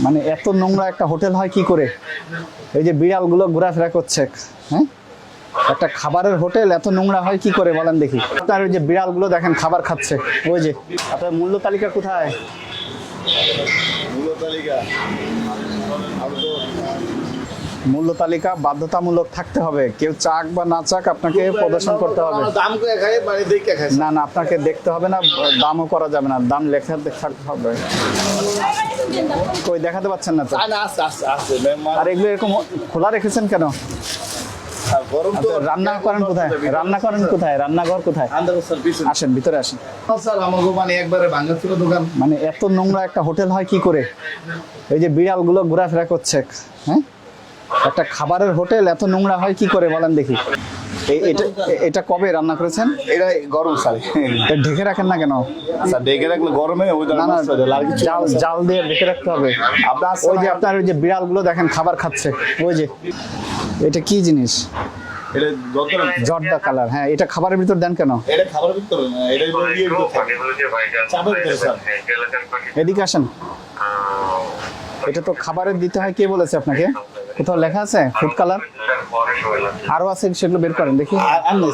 মানে এত নোংরা একটা হোটেল হয় কি করে? এই যে বিড়ালগুলো ঘোরাফেরা করছে হ্যাঁ? একটা খাবারের হোটেল, এত নোংরা হয় কি করে বলেন দেখি। আপনার ওই যে বিড়ালগুলো দেখেন, খাবার খাচ্ছে। ওই যে, আপনার মূল্য তালিকা কোথায়? মূল্য তালিকা বাধ্যতামূলক থাকতে হবে। কেউ চাক বা না চাক আপনাকে প্রদর্শন করতে হবে। দাম না না আপনাকে দেখতে হবে না দামও করা যাবে না দাম লেখা থাকতে হবে। কই দেখাতে পাচ্ছেন না তো? আর এগুলো এরকম খোলা রেখেছেন কেন? আচ্ছা, রান্না করেন কোথায়? রান্না করেন কোথায়? রান্নাঘর কোথায়? আসেন ভিতরে আসেন। স্যার আমার মানে একবারে ভাঙা ছিল দোকান। মানে এত নোংরা একটা হোটেল হয় কি করে? এই যে বিড়ালগুলো ঘোরাফেরা করছে হ্যাঁ? একটা খাবারের হোটেল এত নোংরা হয় কি করে বলেন দেখি? এটা এটা কবে রান্না করেছেন? এটা গরম স্যার। এটা ঢেকে রাখেন না কেন? স্যার ডেকে রাখলে গরমে ওই না না জাল জাল দিয়ে ঢেকে রাখতে হবে। আপনার ওই যে আপনার ওই যে বিড়ালগুলো দেখেন খাবার খাচ্ছে। ওই যে এটা কি জিনিস? এটা জর্দা কালার হ্যাঁ এটা খাবারের ভিতর দেন কেন? এটা খাবার ভিতরে না এটা ইয়ে এদিকে আসেন। এটা তো খাবারের দিতে হয় কে বলেছে আপনাকে? কোথাও লেখা আছে? ফুড কালার আরও আছে সেগুলো বের করেন দেখি। আর আর নাই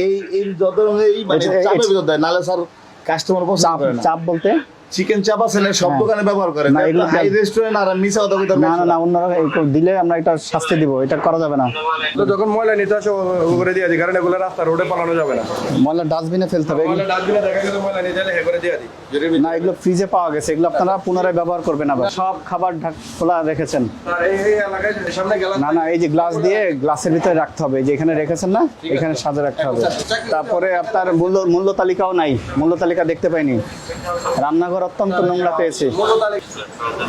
এই এই যত এই মানে চাপের ভিতর দেয় নালে স্যার কাস্টমার পছন্দ করে না। চাপ বলতে? চিকেন চাপ আছে না সব হ্যাঁ। দোকানে ব্যবহার করে। না, এগুলো হাই রেস্টুরেন্ট আর কথা না না না অন্যরা দিলে আমরা এটা শাস্তি দিব এটা করা যাবে না। তো যখন ময়লা নিতে আসে করে দিয়ে দিই কারণ এগুলো রাস্তা রোডে পালানো যাবে না। ময়লা ডাস্টবিনে ফেলতে হবে ময়লা ডাস্টবিনে দেখা গেলে ময়লা হে করে দিয়ে দিই না এগুলো ফ্রিজে পাওয়া গেছে এগুলো আপনারা পুনরায় ব্যবহার করবেন আবার। সব খাবার ঢাক খোলা রেখেছেন। আর এই এই এলাকায় সামনে গেলাম না না এই যে গ্লাস দিয়ে গ্লাসের ভিতরে রাখতে হবে যে এখানে রেখেছেন না এখানে সাজে রাখতে হবে। তারপরে আপনার মূল্য মূল্য তালিকাও নাই মূল্য তালিকা দেখতে পাইনি। রান্নাঘর অত্যন্ত নোংরা পেয়েছি।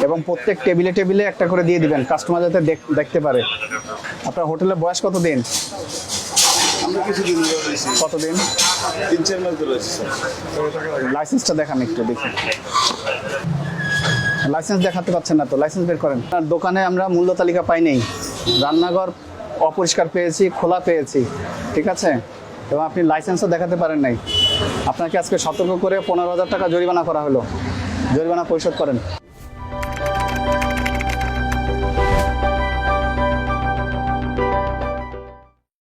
এবং প্রত্যেক টেবিলে টেবিলে একটা করে দিয়ে দিবেন। কাস্টমার যাতে দেখ- দেখতে পারে। আপনার হোটেলের বয়স কত দিন আমরা কিছু দিন ধরে রয়েছি। কত দিন তিন চার মাস ধরে লাইসেন্সটা দেখান একটু, দেখি। লাইসেন্স দেখাতে পাচ্ছেন না তো লাইসেন্স বের করেন। আর দোকানে আমরা মূল্য তালিকা পাই নেই। রান্নাঘর অপরিষ্কার পেয়েছি, খোলা পেয়েছি। ঠিক আছে? এবং আপনি লাইসেন্সও দেখাতে পারেন নাই। আপনাকে আজকে সতর্ক করে পনেরো হাজার টাকা জরিমানা করা হলো। জরিমানা পরিশোধ করেন।